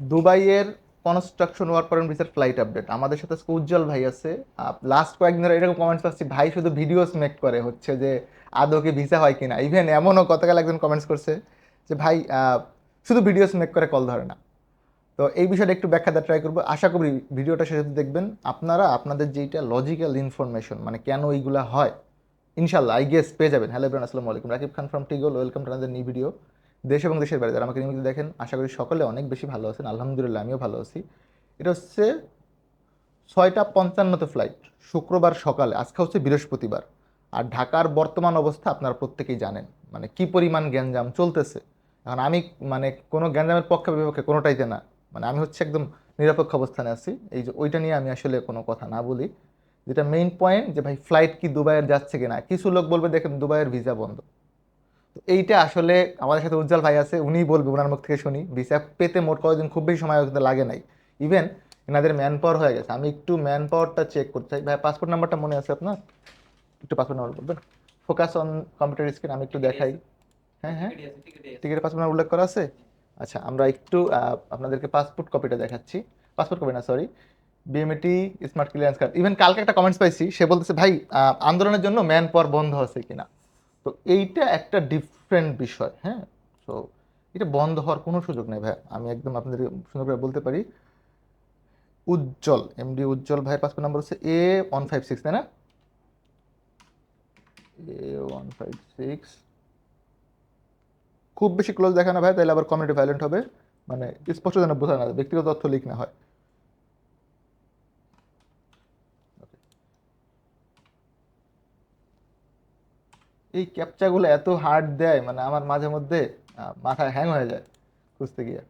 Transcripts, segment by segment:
দুবাইয়ের construction work করেন ভিসার ফ্লাইট আপডেট আমাদের সাথে উজ্জ্বল ভাই আছে। লাস্ট কয়েকদিন ধরে এরকম কমেন্টস পাচ্ছি। ভাই শুধু ভিডিওস মেক করে হচ্ছে যে, আদৌ কি ভিসা হয় কিনা। ইভেন এমনও গতকাল একজন কমেন্টস করছে যে, ভাই শুধু ভিডিওস মেক করে কল ধরে না। তো এই বিষয়টা একটু ব্যাখ্যা দেওয়ার ট্রাই করব। আশা করি ভিডিওটা শেষে দেখবেন। আপনারা, আপনাদের যেইটা লজিক্যাল ইনফরমেশন মানে কেন এইগুলা হয় ইনশাল্লাহ আই গেস পেয়ে যাবেন। হ্যালো ইব্রান আসসালামু আলাইকুম। Rakib Khan from টিগল welcome to another new video দেশ এবং দেশের বাইরে যারা আমাকে নিয়মিত দেখেন, আশা করি সকলে অনেক বেশি ভালো আছেন। আলহামদুলিল্লাহ, আমিও ভালো আছি। এটা হচ্ছে ছয়টা পঞ্চান্নতে ফ্লাইট শুক্রবার সকালে, আজকে হচ্ছে বৃহস্পতিবার। আর ঢাকার বর্তমান অবস্থা আপনারা প্রত্যেকেই জানেন। মানে কি পরিমাণ গ্যাঞ্জাম চলতেছে? এখন আমি মানে কোনো গ্যাঞ্জামের পক্ষে বিপক্ষে কোনোটাইতে না। মানে আমি হচ্ছে একদম নিরপেক্ষ অবস্থানে আছি। এই যে ওইটা নিয়ে আমি আসলে কোনো কথা না বলি। যেটা মেইন পয়েন্ট যে ভাই ফ্লাইট কি দুবাইয়ের যাচ্ছে কিনা? কিছু লোক বলবে, দেখেন দুবাইয়ের ভিসা বন্ধ। এইটা আসলে আমাদের সাথে উজ্জ্বল ভাই আছে উনিই বলবে ওনার মুখ থেকে শুনি। ভিসা পেতে মোট কয়েকদিন খুব বেশি সময় লাগে নাই। ইভেন এনাদের ম্যান পাওয়ার হয়ে গেছে। আমি একটু ম্যান পাওয়ারটা চেক করতে চাই। ভাই পাসপোর্ট নাম্বারটা মনে আছে আপনার? একটু পাসপোর্ট নাম্বার বলবেন? ফোকাস অন কম্পিউটার স্ক্রিন আমি একটু দেখাই। হ্যাঁ হ্যাঁ। টিকিটের পাসপোর্ট নাম্বার উল্লেখ করা আছে? আচ্ছা আমরা একটু আপনাদেরকে পাসপোর্ট কপিটা দেখাচ্ছি। পাসপোর্ট কপি না sorry BMET smart clearance card even কালকে একটা কমেন্টস পাইছি সে বলতেছে ভাই আন্দোলনের জন্য ম্যান পাওয়ার বন্ধ আছে কিনা? তো এইটা একটা ডিফারেন্ট বিষয় হ্যাঁ? তো এটা বন্ধ হওয়ার কোনো সুযোগ নেই ভাই আমি একদম আপনাদের সুন্দর করে বলতে পারি, উজ্জ্বল এমডি উজ্জ্বল ভাইয়ের পাসপোর্ট নাম্বার হচ্ছে এ ওয়ান ফাইভ সিক্স তাই না? এ ওয়ান ফাইভ সিক্স খুব বেশি ক্লোজ দেখা না ভাই তাহলে আবার কমিউনিটি ভায়োলেন্ট হবে। মানে স্পষ্ট যেন বোঝা না, ব্যক্তিগত তথ্য লিক না হয়। এই ক্যাপচাগুলো এত হার্ড দেয় মানে আমার মাঝে মধ্যে মাথায় হ্যাং হয়ে যায় খুঁজতে গিয়ে।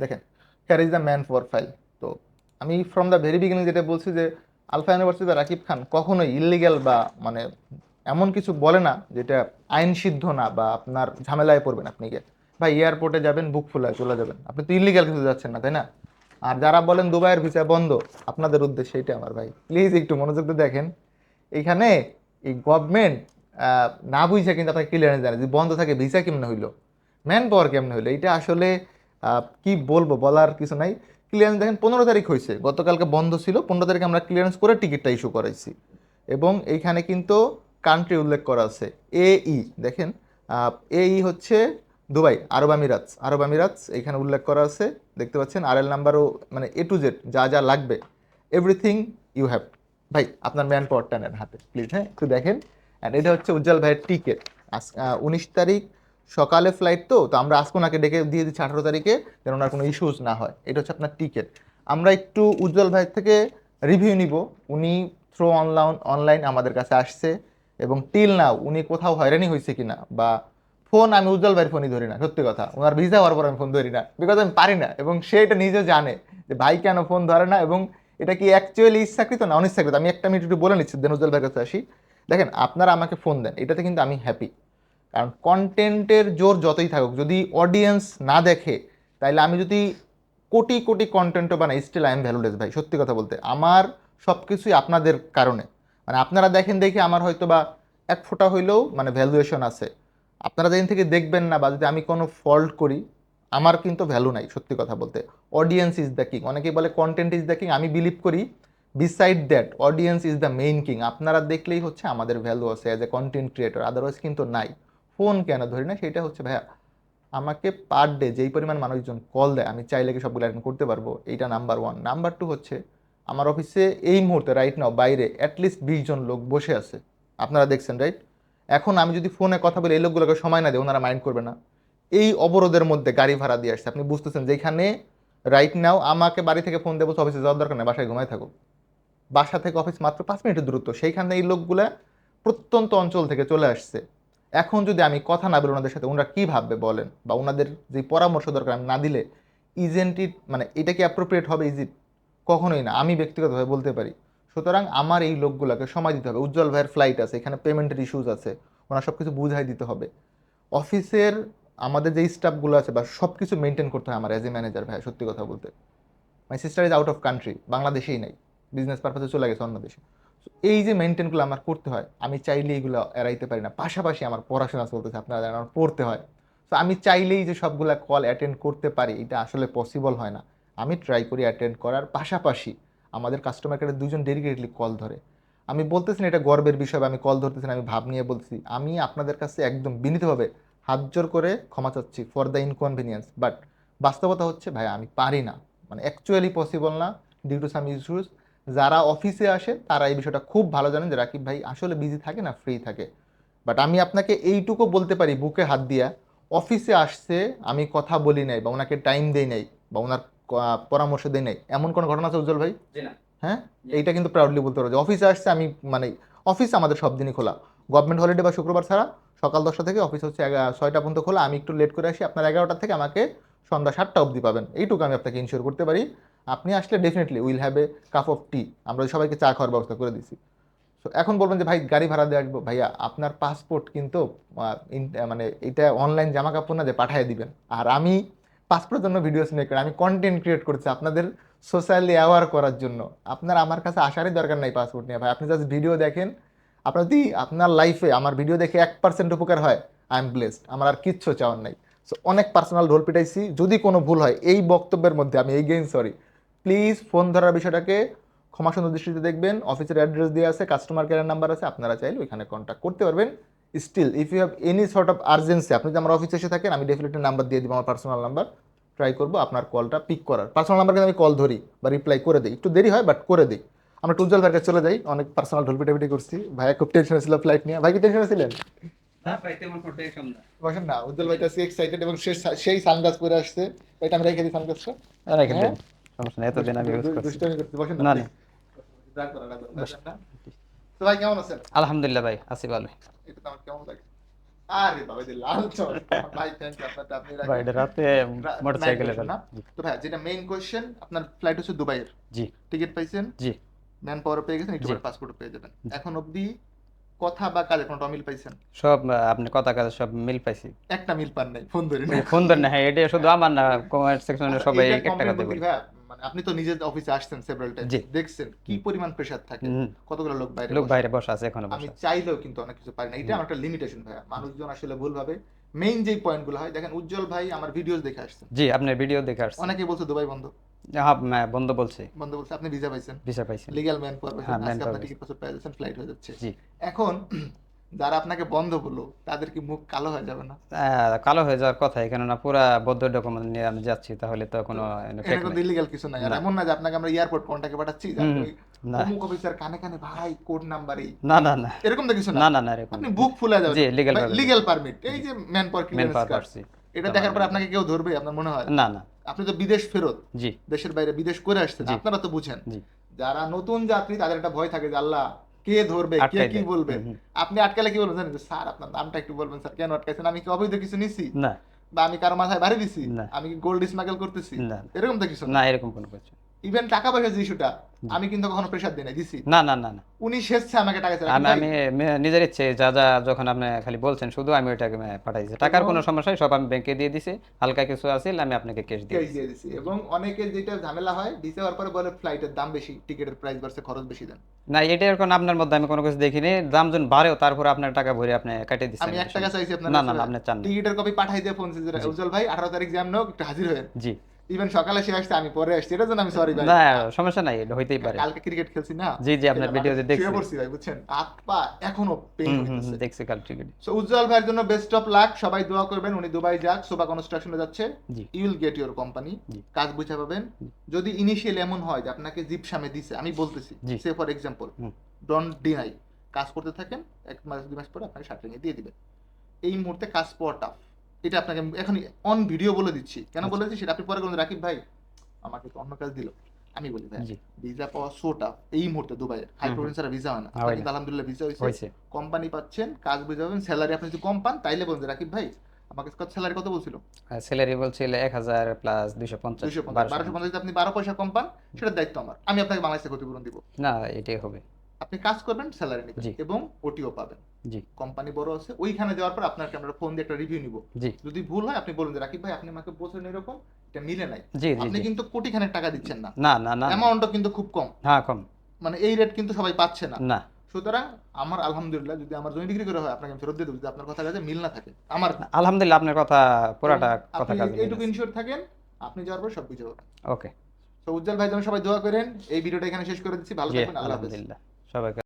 দেখেন here is the man for file তো আমি ফ্রম দ্য ভেরি বিগিনিং যেটা বলছি যে আলফা ইউনিভার্সিটি রাকিব খান কখনোই ইলিগ্যাল বা মানে এমন কিছু বলে না যেটা আইন সিদ্ধ না বা আপনার ঝামেলায় পড়বেন আপনি গিয়ে। ভাই এয়ারপোর্টে যাবেন, বুক ফুলায় চলে যাবেন। আপনি তো ইলিগ্যাল কিছু যাচ্ছেন না, তাই না? আর যারা বলেন দুবাইয়ের ভিসা বন্ধ, আপনাদের উদ্দেশ্যে এটা আমার ভাই। প্লিজ একটু মনোযোগ দিয়ে দেখেন, এখানে এই গভর্নমেন্ট না বুঝে কিন্তু আপনাকে ক্লিয়ারেন্স জানে যে বন্ধ থাকে, ভিসা কেমনে হইল, ম্যান পাওয়ার কেমনে হইল। এটা আসলে কি বলব বলার কিছু নাই। ক্লিয়ারেন্স দেখেন, পনেরো তারিখ হয়েছে, গতকালকে বন্ধ ছিল, পনেরো তারিখে আমরা ক্লিয়ারেন্স করে টিকিটটা ইস্যু করাইছি। এবং এইখানে কিন্তু কান্ট্রি উল্লেখ করা আছে এই দেখেন এই হচ্ছে দুবাই, আরব আমিরাতস আরব আমিরাতস এখানে উল্লেখ করা আছে, দেখতে পাচ্ছেন আর এল নাম্বারও মানে এ টু জেড যা যা লাগবে এভরিথিং ইউ হ্যাভ ভাই, আপনার ম্যান পাওয়ারটা নেন হাতে প্লিজ হ্যাঁ একটু দেখেন। অ্যান্ড এটা হচ্ছে উজ্জ্বল ভাইয়ের টিকিট আজ উনিশ তারিখ সকালে ফ্লাইট তো তো আমরা আজকে ওনাকে ডেকে দিয়ে দিচ্ছি আঠারো তারিখে, যেন ওনার কোনো ইস্যুস না হয়। এটা হচ্ছে আপনার টিকিট আমরা একটু উজ্জ্বল ভাইয়ের থেকে রিভিউ নিব। উনি থ্রো অনলাইন অনলাইন আমাদের কাছে আসছে। এবং টিল নাও উনি কোথাও হয়রানি হয়েছে কিনা, বা ফোন আমি উজ্জ্বল ভাইয়ের ফোনই ধরি না, সত্যি কথা। ওনার ভিসা হওয়ার পর আমি ফোন ধরি না। বিকজ আমি পারি না, এবং সে এটা নিজে জানে যে ভাই কেন ফোন ধরে না, এবং এটা কি অ্যাকচুয়ালি ইচ্ছাকৃত না অনিচ্ছাকৃত? আমি একটা মিনিট একটু বলে নিচ্ছি দেন উজ্জ্বল ভাইয়ের কাছে আসি। দেখেন, আপনারা আমাকে ফোন দেন, এটাতে কিন্তু আমি হ্যাপি কারণ কন্টেন্টের জোর যতই থাকুক, যদি অডিয়েন্স না দেখে, তাইলে আমি যদি কোটি কোটি কন্টেন্টও বানাই স্টিল আই এম ভ্যালুলেস ভাই, সত্যি কথা বলতে। আমার সব কিছুই আপনাদের কারণে। মানে আপনারা দেখেন দেখে আমার হয়তো বা এক ফোঁটা হইলেও মানে ভ্যালুয়েশন আছে। আপনারা যেদিন থেকে দেখবেন না বা যদি আমি কোনো ফল্ট করি, আমার কিন্তু ভ্যালু নাই, সত্যি কথা বলতে। অডিয়েন্স ইজ দ্য কিং অনেকেই বলে কন্টেন্ট ইজ দ্য কিং আমি বিলিভ করি। Beside that audience is the main king আপনারা দেখলেই হচ্ছে আমাদের ভ্যালু আছে as a content creator otherwise কিন্তু নাই। ফোন কেন ধরি না? সেটা হচ্ছে, ভাইয়া, আমাকে পার ডে যেই পরিমাণ মানুষজন কল দেয়, আমি চাইলে কি সবগুলো অ্যাটেন্ড করতে পারব? এইটা নাম্বার ওয়ান নাম্বার টু হচ্ছে, আমার অফিসে এই মুহূর্তে রাইট নাও বাইরে অ্যাটলিস্ট বিশ জন লোক বসে আছে। আপনারা দেখছেন রাইট এখন আমি যদি ফোনে কথা বলি, এই লোকগুলোকে সময় না দিই ওনারা মাইন্ড করবে না। এই অবরোধের মধ্যে গাড়ি ভাড়া দিয়ে আসছে। আপনি বুঝতেছেন, যেখানে রাইট নাও আমাকে বাড়ি থেকে ফোন দেবো অফিসে যাওয়ার দরকার নেই, বাসায় ঘুমায় থাকুক বাসা থেকে অফিস মাত্র পাঁচ মিনিটের দূরত্ব। সেইখানে এই লোকগুলা প্রত্যন্ত অঞ্চল থেকে চলে আসছে। এখন যদি আমি কথা না বলি ওনাদের সাথে, ওনারা কী ভাববে বলেন? বা ওনাদের যে পরামর্শ দরকার আমি না দিলে ইজেন্ট মানে এটা কি অ্যাপ্রোপ্রিয়েট হবে ইজিট কখনোই না। আমি ব্যক্তিগতভাবে বলতে পারি সুতরাং আমার এই লোকগুলোকে সময় দিতে হবে। উজ্জ্বল ভাইয়ের ফ্লাইট আছে, এখানে পেমেন্টের ইস্যুস আছে, ওনার সব কিছু বুঝাই দিতে হবে। অফিসের আমাদের যে স্টাফগুলো আছে বা সব কিছু মেনটেন করতে হয় আমার অ্যাজ এ ম্যানেজার ভাই সত্যি কথা বলতে। My sister is out of country বাংলাদেশেই নাই বিজনেস পারপাসে চলে গেছে অন্য দেশে। এই যে মেনটেনগুলো আমার করতে হয়, আমি চাইলে এগুলো এড়াইতে পারি না। পাশাপাশি আমার পড়াশোনা চলতেছে, আপনারা জানেন, আমার পড়তে হয়। তো আমি চাইলেই যে সবগুলা কল অ্যাটেন্ড করতে পারি, এটা আসলে পসিবল হয় না। আমি ট্রাই করি অ্যাটেন্ড করার পাশাপাশি আমাদের কাস্টমার কেয়ারে দুজন ডেডিকেটলি কল ধরে। আমি বলতেছি না এটা গর্বের বিষয় আমি কল ধরতেছি না, আমি ভাব নিয়ে বলছি আমি আপনাদের কাছে একদম বিনীতভাবে হাত জোর করে ক্ষমা চাচ্ছি ফর দ্য ইনকনভিনিয়েন্স বাট বাস্তবতা হচ্ছে ভাই আমি পারি না। মানে অ্যাকচুয়ালি পসিবল না ডিউ টু সাম ইস্যুস যারা অফিসে আসে, তারা এই বিষয়টা খুব ভালো জানেন যে রাকিব ভাই আসলে বিজি থাকে না ফ্রি থাকে। বাট আমি আপনাকে এইটুকু বলতে পারি, বুকে হাত দিয়া অফিসে আসছে, আমি কথা বলি নাই বা ওনাকে টাইম দেই নাই বা ওনার পরামর্শ দেই নাই। এমন কোনো ঘটনা আছে উজ্জ্বল ভাই? হ্যাঁ? এইটা কিন্তু প্রাউডলি বলতে পারো যে অফিসে আসছে আমি মানে অফিস আমাদের সব দিনই খোলা। গভর্নমেন্ট হলিডে বা শুক্রবার ছাড়া সকাল দশটা থেকে অফিস হচ্ছে ছয়টা পর্যন্ত খোলা। আমি একটু লেট করে আসি আপনার এগারোটা থেকে আমাকে সন্ধ্যা সাতটা অবধি পাবেন। এইটুকু আমি আপনাকে ইনশিওর করতে পারি। আপনি আসলে definitely will have a cup of tea আমরা সবাইকে চা খাওয়ার ব্যবস্থা করে দিছি সো এখন বলবেন যে ভাই গাড়ি ভাড়া দিয়ে আসব ভাইয়া আপনার পাসপোর্ট কিন্তু মানে এটা অনলাইন জামা কাপড় না যে পাঠিয়ে দিবেন। আর আমি পাসপোর্টের জন্য ভিডিওস মেক আমি কন্টেন্ট ক্রিয়েট করছি আপনাদের সোশ্যালি অ্যাওয়ার করার জন্য। আপনার আমার কাছে আসারই দরকার নাই পাসপোর্ট নিয়ে, ভাই। আপনি জাস্ট ভিডিও দেখেন, আপনার যদি আপনার লাইফে আমার ভিডিও দেখে এক পার্সেন্ট উপকার হয়। আই এম ব্লেসড আমার আর কিচ্ছু চাওয়ার নাই। সো অনেক পার্সোনাল রোল পিটাইছি, যদি কোনো ভুল হয়, এই বক্তব্যের মধ্যে আমি এই গেইন সরি প্লিজ ফোন ধরার বিষয়টাকে ক্ষমা সুন্দর দৃষ্টিতে দেখবেন অফিসের অ্যাড্রেস দিয়ে আছে কাস্টমার কেয়ার নাম্বার আছে, আপনারা চাইলে ওইখানে কন্ট্যাক্ট করতে পারবেন। Still if you have any sort of urgency আপনি যদি আমার অফিসে এসে থাকেন আমি ডেফিনেটলি নাম্বার দিয়ে দিব আমার পার্সোনাল নাম্বার ট্রাই করব আপনার কলটা পিক করার। পার্সোনাল নাম্বার কিন্তু আমি কল ধরি বা রিপ্লাই করে দিই। একটু দেরি হয় বাট করে দিই। আমরা টুজল ভাইয়ের কাছে চলে যাই অনেক পার্সোনাল ঢলপিটাপিটি করছি। ভাইয়া খুব টেনশন ছিল ফ্লাইট নিয়ে। ভাই কি টেনশন ছিলেন? না ভাই উজ্জ্বল ভাইটা এক্সাইটেড এবং সেই সানগ্লাস পরে আসছে। এটা আমি রেখে দিই সানগ্লাসটা। রেখে হ্যাঁ? সমস্যা নেই এতদিন আমি ইউজ করছি। দুষ্টামি করছি। বসেন না, না। তো ভাই কেমন আছেন? আলহামদুলিল্লাহ ভাই আছি ভালো এটা তো আমার কেমন লাগে? আরে বাবা যে লাল চল ভাই থ্যাংক ইউ আপনারটা আপনি ভাই রাতে মোটরসাইকেলে না? তো ভাই যেটা মেইন কোশ্চেন আপনার ফ্লাইট হচ্ছে দুবাইয়ের। জি। টিকিট পাইছেন? জি। ম্যান পাওয়ার পেয়ে গেছেন একটু পাসপোর্ট পেয়ে যাবেন। এখন অবধি কথা বা কাজে কোনো মিল পাইছেন? সব আপনি কথা কাজে সব মিল পাইছি। একটা মিল পান নাই ফোন ধরে ফোন ধরে না হ্যাঁ এটা শুধু আমার না কমেন্ট সেকশনে সবাই একটা কথা বলি। মানে আপনি তো নিজের অফিসে আসছেন সেভারাল টাইম। দেখছেন কি পরিমাণ প্রেসার থাকে কতগুলো লোক বাইরে লোক। বাইরে বসে আছে এখনও আমি চাইলেও কিন্তু অনেক কিছু পারি না এটা আমার একটা লিমিটেশন ভাইয়া। মানুষজন আসলে ভুল ভাবে মেইন যেই পয়েন্টগুলো হয় দেখেন উজ্জ্বল ভাই আমার ভিডিওস দেখে আসছেন জি আপনার ভিডিও দেখে আসছি। অনেকে বলছে দুবাই বন্ধ। হ্যাঁ বন্ধ বলছে। বন্ধ বলছে আপনি ভিসা পাইছেন। ভিসা পাইছি লিগ্যাল ম্যান পাওয়ার পাইছেন। হ্যাঁ, আজকে আপনার টিকিট পাসপোর্ট পেয়ে যাচ্ছেন ফ্লাইট হয়ে যাচ্ছে। জি। এখন যারা আপনাকে বন্ধ বলল তাদের কি মুখ কালো হয়ে যাবে না? আহ, কালো হয়ে যাওয়ার কথা কেননা পুরা বদ্ধ ডকুমেন্ট নিয়ে আমি যাচ্ছি তাহলে তো কোনো। ইলিগাল কিছু নাই। আর। এমন না যে আপনাকে আমরা এয়ারপোর্ট কন্টাক্টে পাঠাচ্ছি অমুক অফিসার কানে কানে ভাই কোড নাম্বার এই। না না না। এরকম তো কিছু না? না না এরকম আপনি বুক ফুলে যাবেন। জি লিগেল লিগ্যাল পারমিট এই যে ম্যান পাওয়ার ক্লিয়ারেন্স কার্ড এটা দেখার পর আপনাকে কেউ ধরবে আপনার মনে হয়? না না। আপনি তো বিদেশ ফেরত। জি। দেশের বাইরে বিদেশ করে আসছেন আপনারা তো বুঝেন। যারা নতুন যাত্রী তাদের একটা ভয় থাকে যে আল্লাহ কে ধরবে কে কি। বলবে। আপনি আটকালে কি বলবেন জানেন স্যার আপনার নামটা একটু বলবেন স্যার কেন আটকাইছেন? আমি কি অবৈধ কিছু নিছি? না। বা আমি কারও মাথায় বাড়ি দিছি? না। আমি কি গোল্ড স্মাগল করতেছি? না। এরকম তো কিছু না। না এরকম কোনো কিছু ইভেন টাকা পয়সা যে ইস্যুটা আমি কিন্তু কখনো প্রেশার দিই না দিছি। না না না না। উনি শেষছে আমাকে টাকা চাইলেন। আমি আমি নিজের ইচ্ছে যা যা যখন আপনি খালি বলছেন শুধু আমি ওইটাকে মে- পাঠাই দিয়েছি টাকার কোনো সমস্যা সব আমি ব্যাংকে দিয়ে দিছি। হালকা কিছু আছিল আমি আপনাকে ক্যাশ দিয়ে দিয়ে দিছি। এবং অনেকের যেটা ঝামেলা হয় দিতে হওয়ার পরে বলে ফ্লাইটের দাম বেশি টিকিটের প্রাইস বাড়ছে খরচ বেশি দেন। না এটা এরকম আপনার মধ্যে আমি কোনো কিছু দেখিনি। দাম যখন বাড়েও তারপর আপনার টাকা ভরে আপনি কেটে দিচ্ছেন আমি এক টাকা চাইছি আপনার না না আপনি চান। টিকিটের কপি পাঠাই দিয়ে ফোন উজ্জ্বল ভাই আঠারো তারিখ জ্যাম নাও একটু হাজির হয়ে। জি। ইভেন সকালে সে আসছে আমি পরে আসছি। এটার জন্য আমি সরি ভাই। না সমস্যা নাই এটা হইতেই পারে। কালকে ক্রিকেট খেলছি না। জি, জি, আপনার ভিডিওতে শুয়ে পড়ছি ভাই বুঝছেন? হাত পা এখনও পেইন হইতেছে। দেখছি কাল টিকিট সো উজ্জ্বল ভাইয়ের জন্য বেস্ট অফ লাক সবাই দোয়া করবেন উনি দুবাই যাক সোবা কনস্ট্রাকশনে যাচ্ছে। You will get your company কাজ বুঝে পাবেন। যদি ইনিশিয়াল এমন হয় যে আপনাকে জিপ সামে দিছে আমি বলতেছি সে ফর এক্সাম্পল। ডোন্ট ডিনাই কাজ করতে থাকেন এক মাস দুই মাস পরে আপনাকে শার্টিং দিয়ে দিবেন এই মুহূর্তে কাজ পাওয়া টাফ এটা আপনাকে এখন অন ভিডিও বলে দিচ্ছি। কেন। বলে দিচ্ছি? সেটা আপনি পরে বলুন রাকিব ভাই আমাকে তো অন্য কাজ দিল। আমি বলি ভাই ভিসা পাওয়া সো টাফ এই মুহূর্তে দুবাইয়ের। হাই। প্রভিন্সারা ভিসা হয় না। আপনার না। কিন্তু আলহামদুলিল্লাহ ভিসা হয়েছে। কোম্পানি পাচ্ছেন কাজ বুঝে পাবেন স্যালারি আপনি যদি কম পান তাইলে বলুন রাকিব ভাই আমাকে কত স্যালারি কত বলছিল? স্যালারি বলছিল এক হাজার প্লাস দুইশো পঞ্চাশ দুইশো পঞ্চাশ। বারোশো বারোশো পঞ্চাশ যদি আপনি বারো পয়সা কম পান সেটার দায়িত্ব আমার। আমি আপনাকে বাংলাদেশে ক্ষতিপূরণ দিব। না এটাই হবে। আপনি কাজ করবেন স্যালারি নেবেন এবং ওটিও পাবেন। জি। কোম্পানি বড় আছে ওইখানে যাওয়ার পর আপনাকে আমরা ফোন দিয়ে একটা রিভিউ নিব। জি। যদি ভুল হয় আপনি বলুন যে রাকিব ভাই আপনি আমাকে বলছেন এরকম এটা মিলে নাই। জি আপনি কিন্তু কোটি খানেক টাকা দিচ্ছেন না। না না না। অ্যামাউন্টও কিন্তু খুব কম। হ্যাঁ কম। মানে এই রেট কিন্তু সবাই পাচ্ছে না। না। সুতরাং আমার আলহামদুলিল্লাহ যদি আমার জমি বিক্রি করে হয় আপনাকে আমি ফেরত দিয়ে দেবো। যদি আপনার কথা কাজে মিল না থাকে আমার আলহামদুলিল্লাহ আপনার কথা পুরাটা কথা কাজে এইটুকু ইনশিওর থাকেন আপনি যাওয়ার পর সবকিছু হবে। ওকে তো উজ্জ্বল ভাই যেন সবাই দোয়া করেন। এই ভিডিওটা এখানে শেষ করে দিচ্ছি। ভালো থাকবেন আল্লাহ হাফেজ। আলহামদুলিল্লাহ সবাইকে